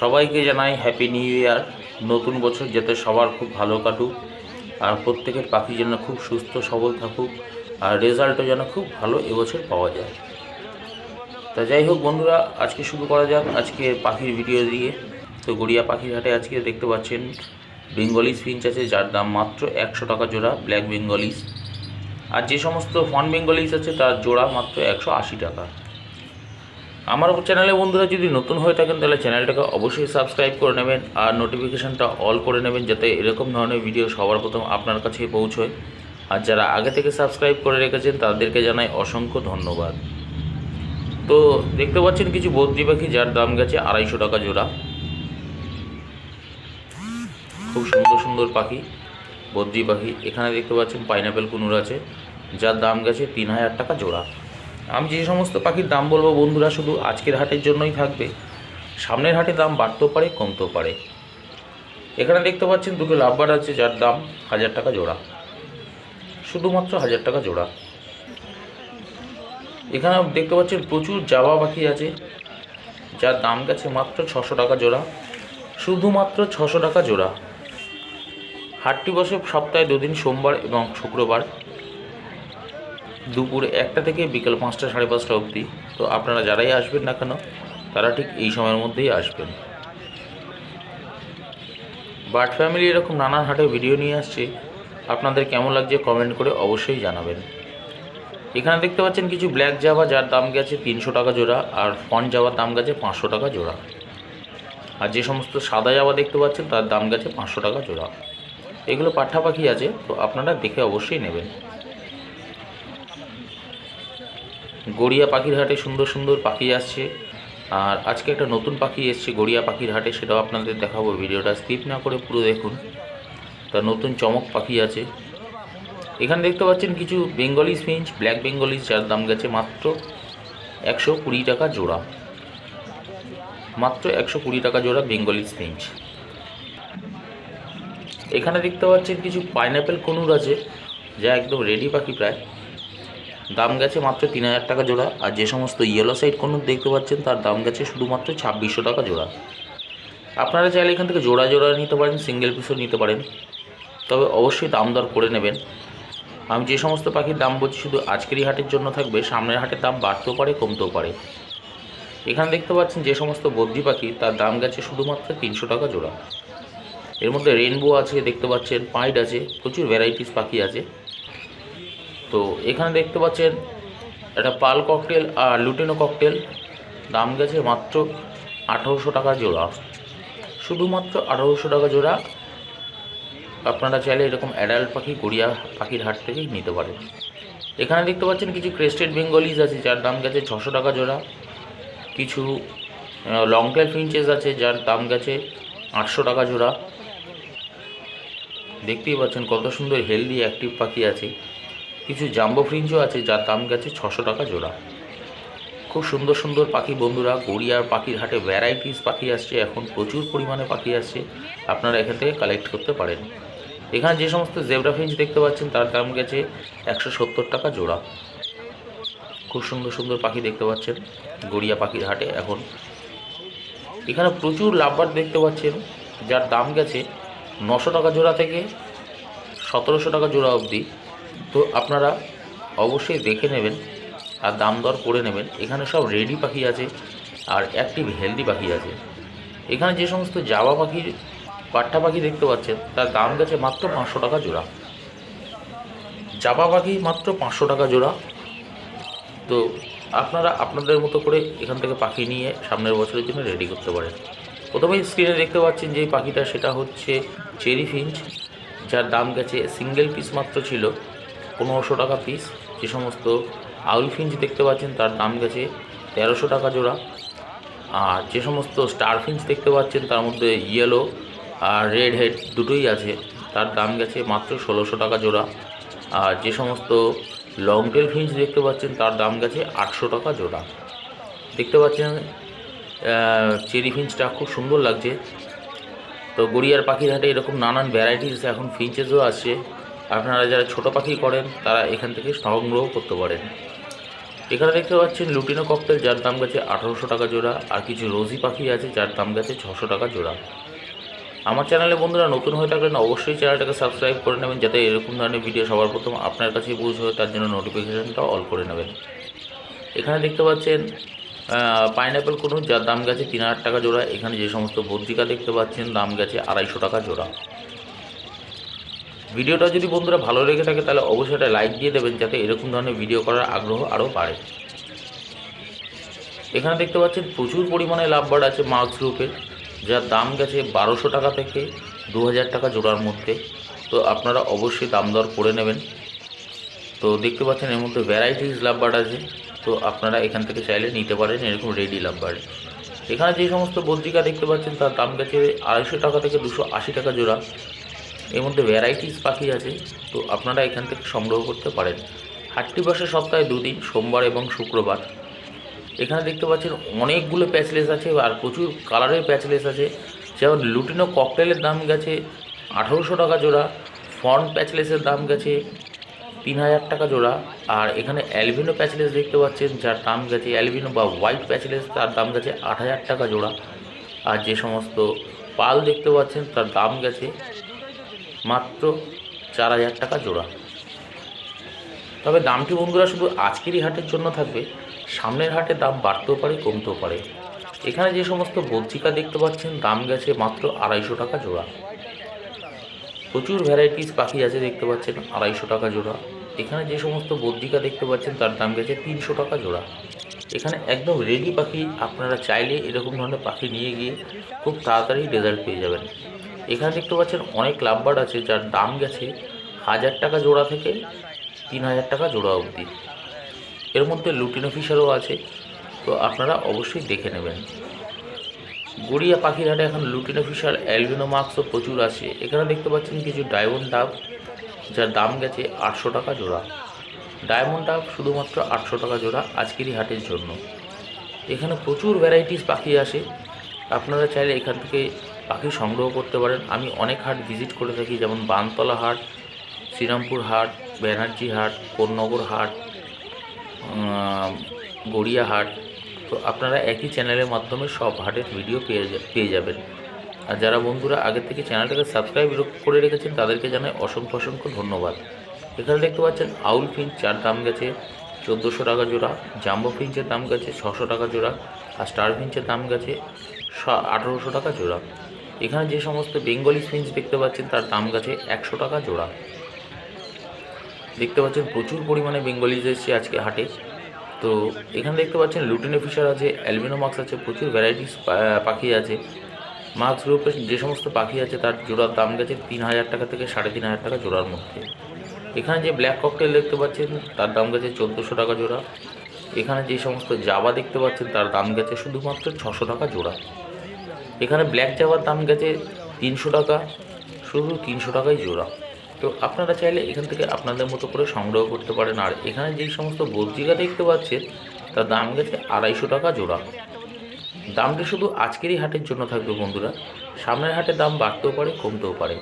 সবাইকে জানাই happy new year নতুন বছর যাতে সবার খুব ভালো কাটুক, আর প্রত্যেকের পাখি যেন খুব সুস্থ, সবল থাকুক, আর রেজাল্টও যেন খুব ভালো এবছর পাওয়া যায়। তা যাই হোক বন্ধুরা, আজকে শুরু করা যাক আজকে পাখির ভিডিও দিয়ে। তো গড়িয়া পাখির আজকে দেখতে পাচ্ছেন বেঙ্গলিস ফিঞ্চ আছে, যার দাম মাত্র একশো টাকা জোড়া ব্ল্যাক বেঙ্গলিস আর যে সমস্ত ফন বেঙ্গলিস আছে, তার জোড়া মাত্র একশো আশি টাকা। আমার চ্যানেলে বন্ধুরা যদি নতুন হয়ে থাকেন, তাহলে চ্যানেলটাকে অবশ্যই সাবস্ক্রাইব করে নেবেন আর নোটিফিকেশানটা অল করে নেবেন, যাতে এরকম ধরনের ভিডিও সবার প্রথম আপনার কাছে পৌঁছয়। আর যারা আগে থেকে সাবস্ক্রাইব করে রেখেছেন, তাদেরকে জানাই অসংখ্য ধন্যবাদ। তো দেখতে পাচ্ছেন কিছু বদ্রি পাখি, যার দাম গেছে আড়াইশো টাকা জোড়া। খুব সুন্দর সুন্দর পাখি, বদ্রি পাখি। এখানে দেখতে পাচ্ছেন পাইনাপেল কুনুর আছে, যার দাম গেছে তিন হাজার টাকা জোড়া। আমি যে সমস্ত পাখির দাম বলব বন্ধুরা, শুধু আজকের হাটের জন্যই থাকবে। সামনের হাটে দাম বাড়তেও পারে, কমতেও পারে। এখানে দেখতে পাচ্ছেন দুটো লাভবার আছে, যার দাম হাজার টাকা জোড়া। শুধুমাত্র হাজার টাকা জোড়া। এখানে দেখতে পাচ্ছেন প্রচুর জাবা পাখি আছে, যার দাম গেছে মাত্র ছশো টাকা জোড়া। শুধুমাত্র ছশো টাকা জোড়া। হাটটি বসে সপ্তাহে দুদিন সোমবার এবং শুক্রবার। দুপুর একটা থেকে বিকেল পাঁচটা, সাড়ে পাঁচটা অবধি। তো আপনারা যারাই আসবেন না কেন, তারা ঠিক এই সময়ের মধ্যেই আসবেন। বার্ড ফ্যামিলি এরকম নানান হাটে ভিডিও নিয়ে আসছে। আপনাদের কেমন লাগছে কমেন্ট করে অবশ্যই জানাবেন। এখানে দেখতে পাচ্ছেন কিছু ব্ল্যাক জাভা যার দাম গেছে তিনশো টাকা জোড়া, আর ফন জাভার দাম গেছে পাঁচশো টাকা জোড়া। আর যে সমস্ত সাদা জাভা দেখতে পাচ্ছেন, তার দাম গেছে পাঁচশো টাকা জোড়া। এগুলো পাঠা পাখি আছে, তো আপনারা দেখে অবশ্যই নেবেন। গড়িয়া পাখির হাটে সুন্দর সুন্দর পাখি আসছে। আর আজকে একটা নতুন পাখি এসছে গড়িয়া পাখির হাটে সেটাও আপনাদের দেখাবো, ভিডিওটা স্কিপ না করে পুরো দেখুন। তা নতুন চমক পাখি আছে। এখানে দেখতে পাচ্ছেন কিছু বেঙ্গলি ফিঞ্চ, ব্ল্যাক বেঙ্গলিস যার দাম গেছে মাত্র একশো কুড়ি টাকা জোড়া। মাত্র একশো কুড়ি টাকা জোড়া বেঙ্গলি ফিঞ্চ। এখানে দেখতে পাচ্ছেন কিছু পাইনাপেল কনুর আছে, যা একদম রেডি পাখি প্রায়। দাম গেছে মাত্র তিন হাজার টাকা জোড়া, আর যে সমস্ত ইয়েলো সাইড কনুর দেখতে পাচ্ছেন তার দাম গেছে শুধুমাত্র ছাব্বিশশো টাকা জোড়া। আপনারা চাইলে এখান থেকে জোড়া জোড়া নিতে পারেন সিঙ্গেল পিসও নিতে পারেন। তবে অবশ্যই দাম দর করে নেবেন। আমি যে সমস্ত পাখির দাম বলছি শুধু আজকেরই হাটের জন্য থাকবে, সামনের হাটের দাম বাড়তেও পারে, কমতেও পারে। এখানে দেখতে পাচ্ছেন যে সমস্ত বদ্রি পাখি, তার দাম গেছে শুধুমাত্র তিনশো টাকা জোড়া। এর মধ্যে রেনবো আছে, দেখতে পাচ্ছেন, পাইড আছে, প্রচুর ভ্যারাইটিস পাখি আছে। তো এখানে দেখতে পাচ্ছেন একটা পাল ককটেল আর লুটিনো ককটেল। দাম গেছে মাত্র আঠারোশো টাকা জোড়া। শুধুমাত্র আঠারোশো টাকা জোড়া। আপনারা চাইলে এরকম অ্যাডাল্ট পাখি, গড়িয়া পাখির হাট থেকেই নিতে পারেন। এখানে দেখতে পাচ্ছেন কিছু ক্রেস্টেড বেঙ্গলিজ আছে, যার দাম গেছে ছশো টাকা জোড়া। কিছু লং টেল ফিঞ্চেস আছে, যার দাম গেছে আটশো টাকা জোড়া। দেখতেই পাচ্ছেন কত সুন্দর হেলদি অ্যাক্টিভ পাখি আছে। কিছু জাম্বো ফ্রিঞ্জও আছে যার দাম গেছে ছশো টাকা জোড়া। খুব সুন্দর সুন্দর পাখি বন্ধুরা, গড়িয়ার পাখির হাটে ভ্যারাইটিস পাখি আসছে, এখন প্রচুর পরিমাণে পাখি আসছে, আপনারা এখান থেকে কালেক্ট করতে পারেন। এখানে যে সমস্ত জেব্রা ফিঞ্চ দেখতে পাচ্ছেন, তার দাম গেছে একশো সত্তর টাকা জোড়া। খুব সুন্দর সুন্দর পাখি দেখতে পাচ্ছেন, গড়িয়া পাখির হাটে এখন। এখানে প্রচুর লাভবার দেখতে পাচ্ছেন, যার দাম গেছে নশো টাকা জোড়া থেকে সতেরোশো টাকা জোড়া অবধি। তো আপনারা অবশ্যই দেখে নেবেন আর দাম দর করে নেবেন। এখানে সব রেডি পাখি আছে আর অ্যাক্টিভ হেলদি পাখি আছে। এখানে যে সমস্ত জাবা পাখির, পাট্টা পাখি দেখতে পাচ্ছেন, তার দাম গেছে মাত্র পাঁচশো টাকা জোড়া। জাবা পাখি মাত্র পাঁচশো টাকা জোড়া। তো আপনারা আপনাদের মতো করে এখান থেকে পাখি নিয়ে সামনের বছরের জন্য রেডি করতে পারেন। প্রথমেই স্ক্রিনে দেখতে পাচ্ছেন যে পাখিটা, সেটা হচ্ছে চেরি ফিঞ্চ যার দাম গেছে সিঙ্গেল পিস মাত্র ছিল। পনেরোশো টাকা পিস যে সমস্ত আউল ফিঞ্চ দেখতে পাচ্ছেন, তার দাম গেছে তেরোশো টাকা জোড়া। আর যে সমস্ত স্টার ফিঞ্চ দেখতে পাচ্ছেন, তার মধ্যে ইয়েলো আর রেড হেড দুটোই আছে। তার দাম গেছে মাত্র ষোলোশো টাকা জোড়া। আর যে সমস্ত লং টেল ফিঞ্চ দেখতে পাচ্ছেন, তার দাম গেছে আটশো টাকা জোড়া। দেখতে পাচ্ছেন চেরি ফিঞ্চটা খুব সুন্দর লাগছে। তো গড়িয়ার পাখির হাটে এরকম নানান ভ্যারাইটিস এখন ফিঞ্চেসও আছে আপনারা যারা ছোট পাখি করেন, তারা এখান থেকে সংগ্রহ করতে পারেন। এখানে দেখতে পাচ্ছেন লুটিনো ককটেল, যার দাম গেছে আঠারোশো টাকা জোড়া, আর কিছু রোজি পাখি আছে, যার দাম গেছে ছশো টাকা জোড়া। আমার চ্যানেলে বন্ধুরা নতুন হয়ে থাকলেন অবশ্যই চ্যানেলটাকে সাবস্ক্রাইব করে নেবেন, যাতে এরকম ধরনের ভিডিও সবার প্রথম আপনার কাছে পৌঁছয় তার জন্য নোটিফিকেশানটা অল করে নেবেন। এখানে দেখতে পাচ্ছেন পাইনঅ্যাপেল কোনো যার দাম গেছে তিন হাজার টাকা জোড়া। এখানে যে সমস্ত বদ্রিকা দেখতে পাচ্ছেন, দাম গেছে আড়াইশো টাকা জোড়া। ভিডিওটা যদি বন্ধুরা ভালো লেগে থাকে, তাহলে অবশ্যই একটা লাইক দিয়ে দেবেন, যাতে এরকম ধরনের ভিডিও করার আগ্রহ আরও বাড়ে। এখানে দেখতে পাচ্ছেন, প্রচুর পরিমাণে লাভবার আছে মার্কস গ্রুপের যার দাম গেছে বারোশো টাকা থেকে দু হাজার টাকা জোড়ার মধ্যে। তো আপনারা অবশ্যই দাম দর করে নেবেন। তো দেখতে পাচ্ছেন, এর মধ্যে ভ্যারাইটিস লাভবার আছে। তো আপনারা এখান থেকে চাইলে নিতে পারেন, এরকম রেডি লাভবার এখানে যে সমস্ত বদ্রিকা দেখতে পাচ্ছেন, তার দাম গেছে আড়াইশো টাকা থেকে দুশো আশি টাকা জোড়া। এর মধ্যে ভ্যারাইটিস পাখি আছে, তো আপনারা এখান থেকে সংগ্রহ করতে পারেন। হাটটি বসে সপ্তাহে দুদিন, সোমবার এবং শুক্রবার। এখানে দেখতে পাচ্ছেন অনেকগুলো প্যাচলেস আছে আর প্রচুর কালারের প্যাচলেস আছে। যেমন লুটিনো ককটেলের দাম গেছে আঠারোশো টাকা জোড়া ফন্ট প্যাচলেসের দাম গেছে তিন হাজার টাকা জোড়া। আর এখানে অ্যালবিনো প্যাচলেস দেখতে পাচ্ছেন, যার দাম গেছে অ্যালবিনো বা হোয়াইট প্যাচলেস, তার দাম গেছে আট হাজার টাকা জোড়া। আর যে সমস্ত পাল দেখতে পাচ্ছেন, তার দাম গেছে মাত্র চার হাজার টাকা জোড়া। তবে দামটি বন্ধুরা শুধু আজকেরই হাটের জন্য থাকবে, সামনের হাটে দাম বাড়তেও পারে, কমতেও পারে। এখানে যে সমস্ত বদ্রিকা দেখতে পাচ্ছেন, দাম গেছে মাত্র আড়াইশো টাকা জোড়া। প্রচুর ভ্যারাইটিস পাখি আছে দেখতে পাচ্ছেন, আড়াইশো টাকা জোড়া। এখানে যে সমস্ত বদ্রিকা দেখতে পাচ্ছেন, তার দাম গেছে তিনশো টাকা জোড়া। এখানে একদম রেডি পাখি, আপনারা চাইলে এরকম ধরনের পাখি নিয়ে গিয়ে খুব তাড়াতাড়ি রেজাল্ট পেয়ে যাবেন। এখানে দেখতে পাচ্ছেন অনেক লাভবার্ড আছে, যার দাম গেছে হাজার টাকা জোড়া থেকে তিন হাজার টাকা জোড়া অবধি। এর মধ্যে লুটিনো ফিশারও আছে, তো আপনারা অবশ্যই দেখে নেবেন। গড়িয়া পাখির হাটে এখন লুটিনো ফিশার, অ্যালবিনো মার্কসও প্রচুর আছে। এখানে দেখতে পাচ্ছেন কিছু ডায়মন্ড ডাব, যার দাম গেছে আটশো টাকা জোড়া। ডায়মন্ড ডাব শুধুমাত্র আটশো টাকা জোড়া আজকেরই হাটের জন্য। এখানে প্রচুর ভ্যারাইটিস পাখি আসে। আপনারা চাইলে এখান থেকে পাখি সংগ্রহ করতে পারেন। আমি অনেক হাট ভিজিট করে থাকি, যেমন বানতলা হাট, শ্রীরামপুর হাট, ব্যানার্জি হাট কোন্নগর হাট গড়িয়া হাট। তো আপনারা একই চ্যানেলের মাধ্যমে সব হাটের ভিডিও পেয়ে পেয়ে যাবেন। আর যারা বন্ধুরা আগের থেকে চ্যানেলটাকে সাবস্ক্রাইব করে রেখেছেন, তাদেরকে জানাই অসংখ্য অসংখ্য ধন্যবাদ। এখানে দেখতে পাচ্ছেন আউল ফিঞ্চ যার দাম গেছে চোদ্দোশো টাকা জোড়া, জাম্বো ফিঞ্চের দাম গেছে ছশো টাকা জোড়া, আর স্টার ফিঞ্চের দাম গেছে আঠারোশো টাকা জোড়া। এখানে যে সমস্ত বেঙ্গলি ফিঞ্চ দেখতে পাচ্ছেন, তার দাম গেছে একশো টাকা জোড়া। দেখতে পাচ্ছেন প্রচুর পরিমাণে বেঙ্গলিজ এসছে আজকে হাটে। তো এখানে দেখতে পাচ্ছেন লুটিনো ফিশার আছে, অ্যালবিনো মার্কস আছে, প্রচুর ভ্যারাইটিস পাখি আছে। মার্কস গ্রুপের যে সমস্ত পাখি আছে, তার জোড়ার দাম গেছে তিন হাজার টাকা থেকে সাড়ে তিন হাজার টাকা জোড়ার মধ্যে। এখানে যে ব্ল্যাক ককটেল দেখতে পাচ্ছেন, তার দাম গেছে চোদ্দোশো টাকা জোড়া। এখানে যে সমস্ত জাবা দেখতে পাচ্ছেন, তার দাম গেছে শুধুমাত্র ছশো টাকা জোড়া। এখানে ব্ল্যাক জাবার দাম গেছে তিনশো টাকা, শুধু তিনশো টাকাই জোড়া। তো আপনারা চাইলে এখান থেকে আপনাদের মতো করে সংগ্রহ করতে পারেন। আর এখানে যেই সমস্ত বদ্রিকা দেখতে পাচ্ছেন, তার দাম গেছে আড়াইশো টাকা জোড়া। দামটি শুধু আজকেরই হাটের জন্য থাকবে বন্ধুরা। সামনের হাটে দাম বাড়তেও পারে, কমতেও পারে।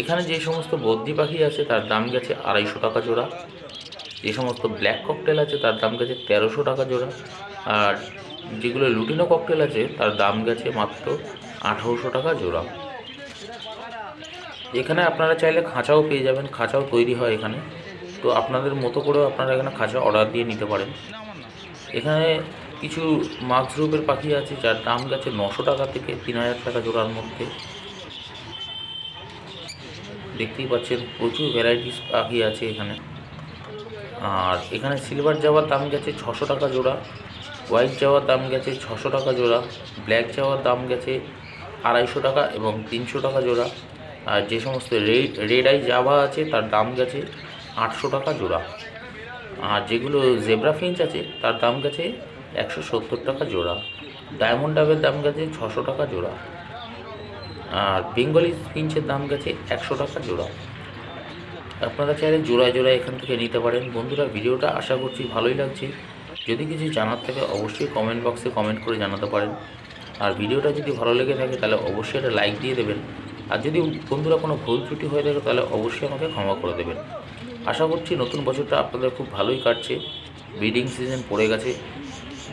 এখানে যে সমস্ত বদ্রি পাখি আছে, তার দাম গেছে আড়াইশো টাকা জোড়া। যে সমস্ত ব্ল্যাক ককটেল আছে, তার দাম গেছে তেরোশো টাকা জোড়া। আর যেগুলো লুটিনো ককটেল আছে, তার দাম গেছে মাত্র আঠারোশো টাকা জোড়া। এখানে আপনারা চাইলে খাঁচাও পেয়ে যাবেন, খাঁচাও তৈরি হয় এখানে। তো আপনাদের মতো করেও আপনারা এখানে খাঁচা অর্ডার দিয়ে নিতে পারেন। এখানে কিছু মাক্স গ্রুপের পাখি আছে, যার দাম গেছে নশো টাকা থেকে তিন হাজার টাকা জোড়ার মধ্যে। দেখতেই পাচ্ছেন, প্রচুর ভ্যারাইটিস পাখি আছে এখানে। আর এখানে সিলভার যাওয়ার দাম গেছে ছশো টাকা জোড়া। হোয়াইট যাওয়ার দাম গেছে ছশো টাকা জোড়া, ব্ল্যাক যাওয়ার দাম গেছে আড়াইশো টাকা এবং তিনশো টাকা জোড়া। আর যে সমস্ত রেড রেড আই জাভা আছে, তার দাম গেছে আটশো টাকা জোড়া। আর যেগুলো জেব্রা ফিঞ্চ আছে, তার দাম গেছে একশো সত্তর টাকা জোড়া। ডায়মন্ড ডাবের দাম গেছে ছশো টাকা জোড়া। আর বেঙ্গলি ফিঞ্চের দাম গেছে একশো টাকা জোড়া। আপনারা চাইলে জোড়ায় জোড়ায় এখান থেকে নিতে পারেন। বন্ধুরা, ভিডিওটা আশা করছি ভালোই লাগছে। যদি কিছু জানার থাকে অবশ্যই কমেন্ট বক্সে কমেন্ট করে জানাতে পারেন। আর ভিডিওটা যদি ভালো লেগে থাকে তাহলে অবশ্যই একটা লাইক দিয়ে দেবেন। আর যদি বন্ধুরা কোনো ভুল ত্রুটি হয়ে থাকে তাহলে অবশ্যই আমাকে ক্ষমা করে দেবেন। আশা করছি নতুন বছরটা আপনাদের খুব ভালোই কাটছে। ব্রিডিং সিজন পড়ে গেছে।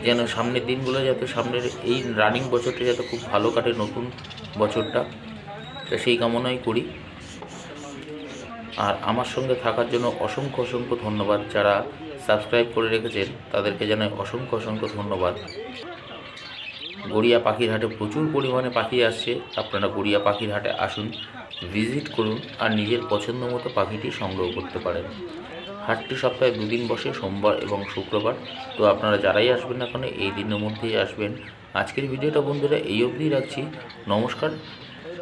যেন সামনের দিনগুলো যাতে সামনের এই রানিং বছরটা যাতে খুব ভালো কাটে নতুন বছরটা। তা সেই কামনাই করি। আর আমার সঙ্গে থাকার জন্য অসংখ্য অসংখ্য ধন্যবাদ যারা সাবস্ক্রাইব করে রেখেছেন, তাদেরকে জানাই অসংখ্য অসংখ্য ধন্যবাদ। গড়িয়া পাখির হাটে প্রচুর পরিমাণে পাখি আসছে। আপনারা গড়িয়া পাখির হাটে আসুন, ভিজিট করুন আর নিজের পছন্দ মতো পাখিটি সংগ্রহ করতে পারেন। হাটটি সপ্তাহে দুদিন বসে, সোমবার এবং শুক্রবার। তো আপনারা যারাই আসবেন না কেন, এই দিনের মধ্যেই আসবেন। আজকের ভিডিওটা বন্ধুরা এই অবধিই রাখছি। নমস্কার